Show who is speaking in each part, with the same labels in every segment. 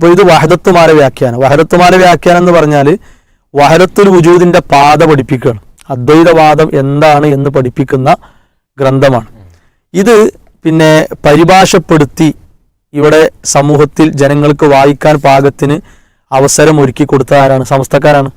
Speaker 1: അപ്പോൾ ഇത് വഹദത്തുമാര വ്യാഖ്യാനം. വഹദത്തുമാര വ്യാഖ്യാനം എന്ന് പറഞ്ഞാൽ വഹദത്തുൽ വുജൂദിന്റെ പാത പഠിപ്പിക്കുകയാണ്. അദ്വൈതവാദം എന്താണ് എന്ന് പഠിപ്പിക്കുന്ന ഗ്രന്ഥമാണ്. ഇത് പിന്നെ പരിഭാഷപ്പെടുത്തി ഇവിടെ സമൂഹത്തിൽ ജനങ്ങൾക്ക് വായിക്കാൻ പാകത്തിന് അവസരം ഒരുക്കി കൊടുത്ത ആരാണ്? സമസ്തക്കാരാണ്.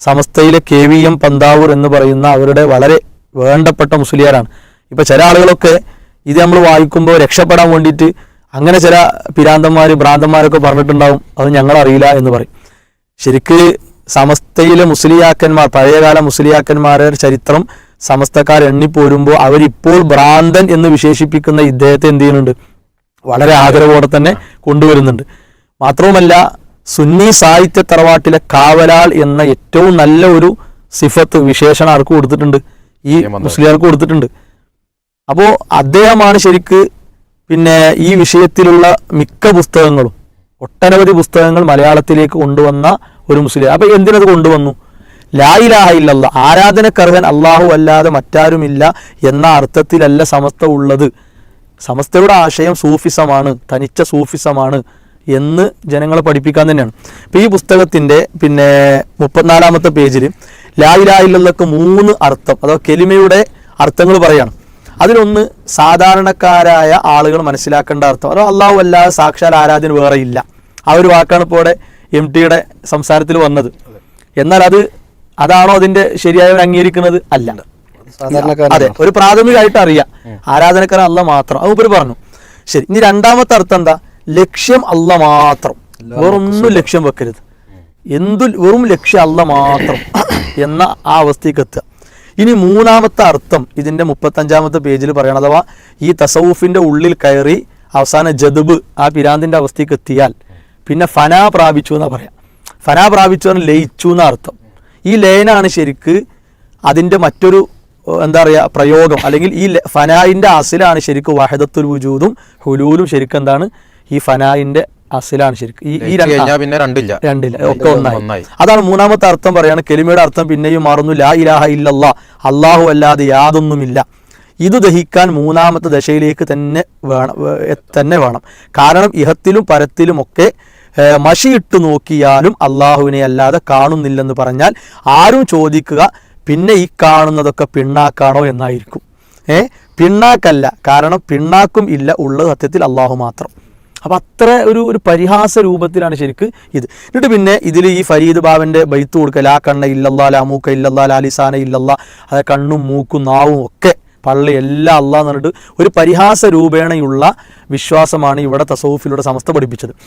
Speaker 1: സമസ്തയിലെ കെ വി എം പന്താവൂർ എന്ന് പറയുന്ന അവരുടെ വളരെ വേണ്ടപ്പെട്ട മുസ്ലിയാരാണ്. ഇപ്പൊ ചില ആളുകളൊക്കെ ഇത് നമ്മൾ വായിക്കുമ്പോൾ രക്ഷപ്പെടാൻ വേണ്ടിയിട്ട് അങ്ങനെ ചില പിരാന്തന്മാർ ഭ്രാന്തന്മാരൊക്കെ പറഞ്ഞിട്ടുണ്ടാവും. അത് ഞങ്ങളറിയില്ല എന്ന് പറയും. ശരിക്ക് സമസ്തയിലെ മുസ്ലിയാക്കന്മാർ പഴയകാല മുസ്ലിയാക്കന്മാരുടെ ചരിത്രം സമസ്തക്കാർ എണ്ണിപ്പോരുമ്പോൾ അവരിപ്പോൾ ഭ്രാന്തൻ എന്ന് വിശേഷിപ്പിക്കുന്ന ഇദ്ദേഹത്തെ എന്ത് ചെയ്യുന്നുണ്ട്? വളരെ ആദരവോടെ തന്നെ കൊണ്ടുവരുന്നുണ്ട്. മാത്രവുമല്ല സുന്നി സാഹിത്യ തറവാട്ടിലെ കാവലാൾ എന്ന ഏറ്റവും നല്ല ഒരു സിഫത്ത് വിശേഷണം ആർക്ക് കൊടുത്തിട്ടുണ്ട്? ഈ മുസ്ലിയാർക്ക് കൊടുത്തിട്ടുണ്ട്. അപ്പോൾ അദ്ദേഹമാണ് ശരിക്ക് പിന്നെ ഈ വിഷയത്തിലുള്ള മിക്ക പുസ്തകങ്ങളും ഒട്ടനവധി പുസ്തകങ്ങൾ മലയാളത്തിലേക്ക് കൊണ്ടുവന്ന ഒരു മുസ്ലിം. അപ്പൊ എന്തിനത് കൊണ്ടുവന്നു? ലായിലാഹ ഇല്ലല്ല. ആരാധനക്കർഹൻ അള്ളാഹു അല്ലാതെ മറ്റാരുമില്ല എന്ന അർത്ഥത്തിലല്ല സമസ്ത ഉള്ളത്. സമസ്തയുടെ ആശയം സൂഫിസമാണ് തനിച്ച സൂഫിസമാണ് എന്ന് ജനങ്ങളെ പഠിപ്പിക്കാൻ തന്നെയാണ്. ഇപ്പൊ ഈ പുസ്തകത്തിന്റെ പിന്നെ മുപ്പത്തിനാലാമത്തെ പേജിൽ ലായിലായില്ലൊക്കെ മൂന്ന് അർത്ഥം അതോ കെലിമയുടെ അർത്ഥങ്ങൾ പറയാണ്. അതിലൊന്ന് സാധാരണക്കാരായ ആളുകൾ മനസ്സിലാക്കേണ്ട അർത്ഥം. അതോ അള്ളാഹു അല്ലാതെ സാക്ഷാൽ ആരാധന വേറെ ഇല്ല. ആ ഒരു വാക്കാണ് ഇപ്പോൾ ഇവിടെ എം ടിയുടെ സംസാരത്തിൽ വന്നത്. എന്നാൽ അത് അതാണോ അതിന്റെ ശരിയായവർ അംഗീകരിക്കുന്നത്? അല്ല. അതെ. ഒരു പ്രാഥമികമായിട്ട് അറിയാം. ആരാധനക്കാരൻ അല്ല മാത്രം. അത് ഉപരി പറഞ്ഞു. ശരി. ഇനി രണ്ടാമത്തെ അർത്ഥം എന്താ? ലക്ഷ്യം അല്ല മാത്രം. വേറൊന്നും ലക്ഷ്യം വെക്കരുത്. എന്തു വെറും ലക്ഷ്യം അല്ല മാത്രം എന്ന ആ അവസ്ഥയ്ക്ക് എത്തുക. ഇനി മൂന്നാമത്തെ അർത്ഥം ഇതിന്റെ മുപ്പത്തഞ്ചാമത്തെ പേജിൽ പറയണം. അഥവാ ഈ തസവൂഫിന്റെ ഉള്ളിൽ കയറി അവസാന ജദബ് ആ പിരാന്തിന്റെ അവസ്ഥയ്ക്ക് എത്തിയാൽ പിന്നെ ഫന പ്രാപിച്ചു എന്നാണ് പറയാം. ഫന പ്രാപിച്ചു എന്ന് ലയിച്ചു എന്ന അർത്ഥം. ഈ ലയനാണ് ശരിക്ക് അതിന്റെ മറ്റൊരു എന്താ പറയുക പ്രയോഗം. അല്ലെങ്കിൽ ഈ ഫനായിന്റെ അസിലാണ് ശരിക്ക് വഹദത്തുൽ വുജൂദും ഹുലൂലും ശരിക്കും എന്താണ്? ഈ ഫനായിന്റെ അസിലാണ് ശരിക്കും. ഈ ഈ
Speaker 2: പിന്നെ രണ്ടില്ല.
Speaker 1: രണ്ടില്ല. ഒക്കെ ഒന്നായി. അതാണ് മൂന്നാമത്തെ അർത്ഥം പറയാണ്. കെലിമയുടെ അർത്ഥം പിന്നെയും മാറുന്നു. ലാ ഇലാഹ ഇല്ലല്ലാ. അള്ളാഹു അല്ലാതെ യാതൊന്നുമില്ല. ഇത് ദഹിക്കാൻ മൂന്നാമത്തെ ദശയിലേക്ക് തന്നെ വേണം തന്നെ വേണം. കാരണം ഇഹത്തിലും പരത്തിലും ഒക്കെ ഏഹ്, മഷിയിട്ട് നോക്കിയാലും അള്ളാഹുവിനെ അല്ലാതെ കാണുന്നില്ലെന്ന് പറഞ്ഞാൽ ആരും ചോദിക്കുക പിന്നെ ഈ കാണുന്നതൊക്കെ പിണ്ണാക്കാണോ? എന്നായിരിക്കും. ഏ? പിണ്ണാക്കല്ല. കാരണം പിണ്ണാക്കും ഇല്ല. ഉള്ളത് സത്യത്തിൽ അള്ളാഹു മാത്രം. അപ്പൊ അത്ര ഒരു ഒരു പരിഹാസ രൂപത്തിലാണ് ശരിക്ക് ഇത്. എന്നിട്ട് പിന്നെ ഇതിൽ ഈ ഫരീദ് ബാബന്റെ ബൈത്ത് കൊടുക്കുക ലാ കണ്ണ ഇല്ലല്ലാ ലാ മൂക്ക ഇല്ലല്ലാ ലാ ലിസാന ഇല്ലല്ലാ അത് കണ്ണും മൂക്കും നാവും ഒക്കെ പള്ളി എല്ലാം അല്ലാന്ന് പറഞ്ഞിട്ട് ഒരു പരിഹാസ രൂപേണയുള്ള വിശ്വാസമാണ് ഇവിടെ തസൗഫിലൂടെ സമസ്ത പഠിപ്പിച്ചത്.